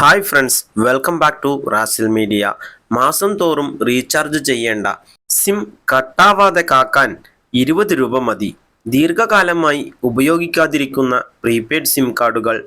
Hi friends welcome back to Rasil media മാസം തോറും recharge ചെയ്യേണ്ട സിം കട്ടാവാതെ കാക്കാൻ ഇരുപത് രൂപ മതി. ദീർഘകാലമായി ഉപയോഗിക്കാതിരിക്കുന്ന പ്രീപെയ്ഡ് സിം കാർഡുകൾ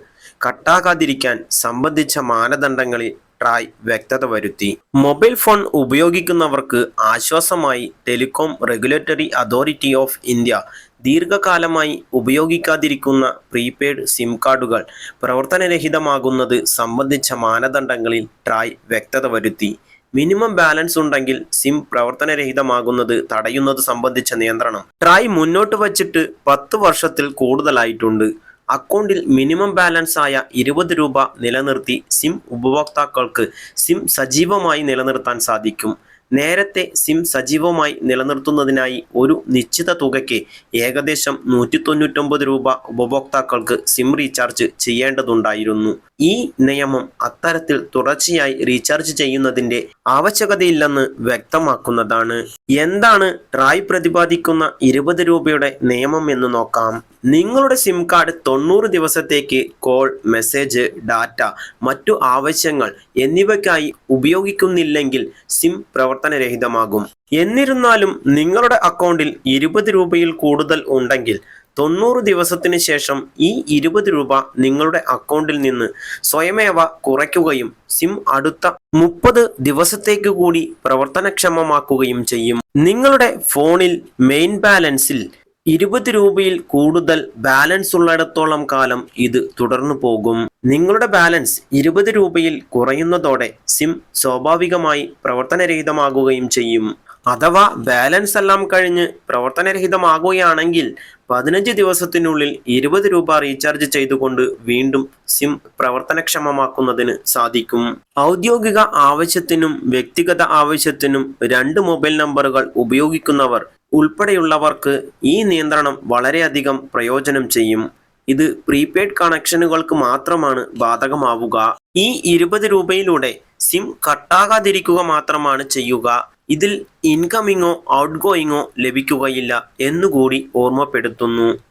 കട്ടാകാതിരിക്കാൻ സംബന്ധിച്ച മാനദണ്ഡങ്ങളിൽ ട്രായ് വ്യക്തത വരുത്തി. മൊബൈൽ ഫോൺ ഉപയോഗിക്കുന്നവർക്ക് ആശ്വാസമായി telecom regulatory authority of India ദീർഘകാലമായി ഉപയോഗിക്കാതിരിക്കുന്ന പ്രീപെയ്ഡ് സിം കാർഡുകൾ പ്രവർത്തനരഹിതമാകുന്നത് സംബന്ധിച്ച മാനദണ്ഡങ്ങളിൽ ട്രായ് വ്യക്തത വരുത്തി. മിനിമം ബാലൻസ് ഉണ്ടെങ്കിൽ സിം പ്രവർത്തനരഹിതമാകുന്നത് തടയുന്നത് സംബന്ധിച്ച നിയന്ത്രണം. ട്രായ് മുന്നോട്ട് വച്ചിട്ട് പത്ത് വർഷത്തിൽ കൂടുതലായിട്ടുണ്ട്. അക്കൗണ്ടിൽ മിനിമം ബാലൻസ് ആയ ഇരുപത് രൂപ നിലനിർത്തി സിം ഉപഭോക്താക്കൾക്ക് സിം സജീവമായി നിലനിർത്താൻ സാധിക്കും. നേരത്തെ സിം സജീവമായി നിലനിർത്തുന്നതിനായി ഒരു നിശ്ചിത തുകയ്ക്ക് ഏകദേശം നൂറ്റി തൊണ്ണൂറ്റൊമ്പത് രൂപ ഉപഭോക്താക്കൾക്ക് സിം റീചാർജ് ചെയ്യേണ്ടതുണ്ടായിരുന്നു. ഈ നിയമം അത്തരത്തിൽ തുടർച്ചയായി റീചാർജ് ചെയ്യുന്നതിന്റെ ആവശ്യകതയില്ലെന്ന് വ്യക്തമാക്കുന്നതാണ്. എന്താണ് ട്രായ് പ്രതിപാദിക്കുന്ന ഇരുപത് രൂപയുടെ നിയമം എന്ന് നോക്കാം. നിങ്ങളുടെ സിം കാർഡ് തൊണ്ണൂറ് ദിവസത്തേക്ക് കോൾ മെസ്സേജ് ഡാറ്റ മറ്റു ആവശ്യങ്ങൾ എന്നിവയ്ക്കായി ഉപയോഗിക്കുന്നില്ലെങ്കിൽ സിം പ്രവർത്തനരഹിതമാകും. എന്നിരുന്നാലും നിങ്ങളുടെ അക്കൗണ്ടിൽ ഇരുപത് രൂപയിൽ കൂടുതൽ ഉണ്ടെങ്കിൽ തൊണ്ണൂറ് ദിവസത്തിന് ശേഷം ഈ ഇരുപത് രൂപ നിങ്ങളുടെ അക്കൗണ്ടിൽ നിന്ന് സ്വയമേവ കുറയ്ക്കുകയും സിം അടുത്ത മുപ്പത് ദിവസത്തേക്ക് കൂടി പ്രവർത്തനക്ഷമമാക്കുകയും ചെയ്യും. നിങ്ങളുടെ ഫോണിൽ മെയിൻ ബാലൻസിൽ ഇരുപത് രൂപയിൽ കൂടുതൽ ബാലൻസ് ഉള്ളിടത്തോളം കാലം ഇത് തുടർന്നു പോകും. നിങ്ങളുടെ ബാലൻസ് ഇരുപത് രൂപയിൽ കുറയുന്നതോടെ സിം സ്വാഭാവികമായി പ്രവർത്തനരഹിതമാകുകയും ചെയ്യും. അഥവാ ബാലൻസ് എല്ലാം കഴിഞ്ഞ് പ്രവർത്തനരഹിതമാകുകയാണെങ്കിൽ പതിനഞ്ച് ദിവസത്തിനുള്ളിൽ ഇരുപത് രൂപ റീചാർജ് ചെയ്തുകൊണ്ട് വീണ്ടും സിം പ്രവർത്തനക്ഷമമാക്കുന്നതിന് സാധിക്കും. ഔദ്യോഗിക ആവശ്യത്തിനും വ്യക്തിഗത ആവശ്യത്തിനും രണ്ട് മൊബൈൽ നമ്പറുകൾ ഉപയോഗിക്കുന്നവർ ഉൾപ്പെടെയുള്ളവർക്ക് ഈ നിയന്ത്രണം വളരെയധികം പ്രയോജനം ചെയ്യും. ഇത് പ്രീപെയ്ഡ് കണക്ഷനുകൾക്ക് മാത്രമാണ് ബാധകമാവുക. ഈ ഇരുപത് രൂപയിലൂടെ സിം കട്ടാകാതിരിക്കുക മാത്രമാണ് ചെയ്യുക. ഇതിൽ ഇൻകമിങ്ങോ ഔട്ട് ഗോയിങ്ങോ ലഭിക്കുകയില്ല എന്നുകൂടി ഓർമ്മപ്പെടുത്തുന്നു.